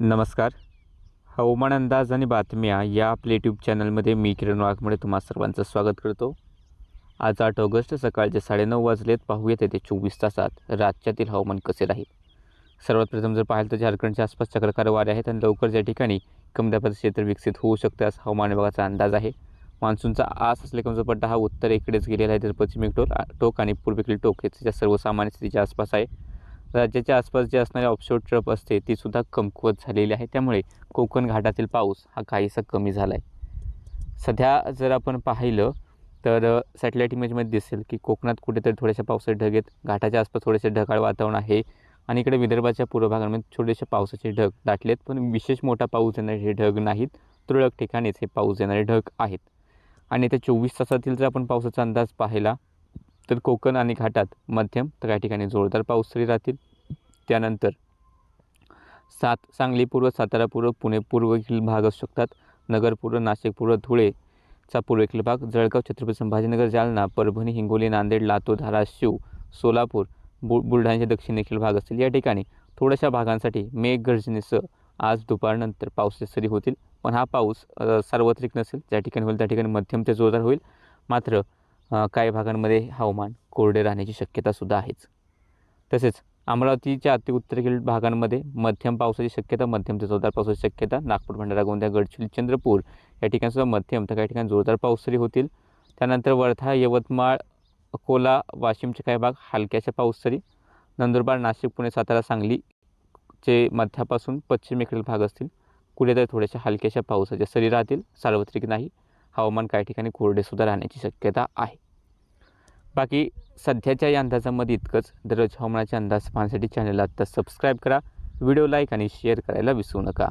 नमस्कार. हवामान अंदाज आणि बातम्या या आपल्या यूट्यूब चॅनलमध्ये मी किरण वाघमोडे तुम्हा सर्वांचं स्वागत करतो. आज आठ ऑगस्ट सकाळचे साडेनऊ वाजलेत. पाहूयात येते चोवीस तासात राज्यातील हवामान कसे राहील. सर्वात प्रथम जर पाहिलं तर झारखंडच्या आसपास चक्रकार वारे आहेत आणि लवकर ज्या ठिकाणी कमी दाबाचं क्षेत्र विकसित होऊ शकते असा हवामान विभागाचा अंदाज आहे. मान्सूनचा आस असले कमजोर पट्टा हा उत्तरेकडेच गेलेला आहे तर पश्चिमेक टोक टोक आणि पूर्वेकडील टोक हे सर्वसामान्य स्थितीच्या आसपास आहे. राज्याच्या आसपास जे असणारे ऑफशोर ट्रप असते ती सुद्धा कमकुवत झालेली आहे. त्यामुळे कोकण घाटातील पाऊस हा काहीसा कमी झाला आहे सध्या जर आपण पाहिलं तर सॅटेलाईट इमेजमध्ये दिसेल की कोकणात कुठेतरी थोड्याशा पावसाचे ढग आहेत. घाटाच्या आसपास थोडेसे ढगाळ वातावरण आहे आणि इकडे विदर्भाच्या पूर्व भागांमध्ये छोटेसे पावसाचे ढग दाटलेत. पण विशेष मोठा पाऊस येणारे हे ढग नाहीत. तुरळक ठिकाणीच हे पाऊस येणारे ढग आहेत. आणि त्या चोवीस तासातील जर आपण पावसाचा अंदाज पाहिला तर कोकण आणि घाटात मध्यम तर काही ठिकाणी जोरदार पाऊस तरी राहतील. त्यानंतर सात सांगली पूर्व सातारा पूर्व पुणे पूर्वेकडील भाग असू शकतात. नगर पूर्व नाशिक पूर्व धुळेचा पूर्वेकडील भाग जळगाव छत्रपती संभाजीनगर जालना परभणी हिंगोली नांदेड लातूर धाराशिव सोलापूर बु बुलढाण्याचे दक्षिणेकडील भाग असतील. या ठिकाणी थोड्याशा भागांसाठी मेघगर्जनेसह आज दुपारनंतर पावसाचे सरी होतील. पण हा पाऊस सार्वत्रिक नसेल. ज्या ठिकाणी होईल त्या ठिकाणी मध्यम ते जोरदार होईल. मात्र काही भागांमध्ये हवामान कोरडे राहण्याची शक्यतासुद्धा आहेच. तसेच अमरावतीच्या अति उत्तरेकडील भागांमध्ये मध्यम पावसाची शक्यता मध्यम ते जोरदार पावसाची शक्यता नागपूर भंडारा गोंदिया गडचिरोली चंद्रपूर या ठिकाणी सुद्धा मध्यम तर काही ठिकाणी जोरदार पाऊस होतील. त्यानंतर वर्धा यवतमाळ अकोला वाशिमचे काही भाग हलक्याच्या पाऊस नंदुरबार नाशिक पुणे सातारा सांगलीचे मध्यापासून पश्चिमेकडील भाग असतील. कुठेतरी थोड्याशा हलक्याशा पावसाच्या सरी राहतील. सार्वत्रिक नाही. हवामान काही ठिकाणी कोरडेसुद्धा राहण्याची शक्यता आहे. बाकी सध्याच्या या अंदाजामध्ये इतकंच. दररोज हवामानाचे अंदाज पाहण्यासाठी चॅनलला आत्ता सबस्क्राईब करा. व्हिडिओ लाईक आणि शेअर करायला विसरू नका.